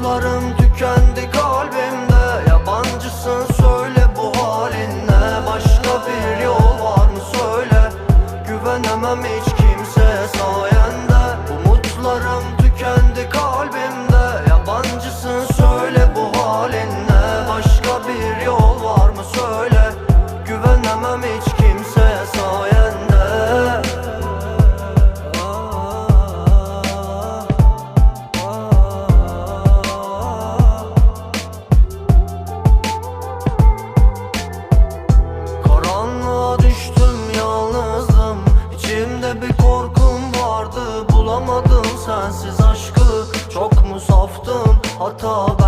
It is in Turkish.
Umutlarım tükendi kalbimde. Yabancısın söyle bu halinle. Başka bir yol var mı? Söyle. Güvenemem hiç vardı Bulamadım sensiz aşkı. Çok mu saftım hata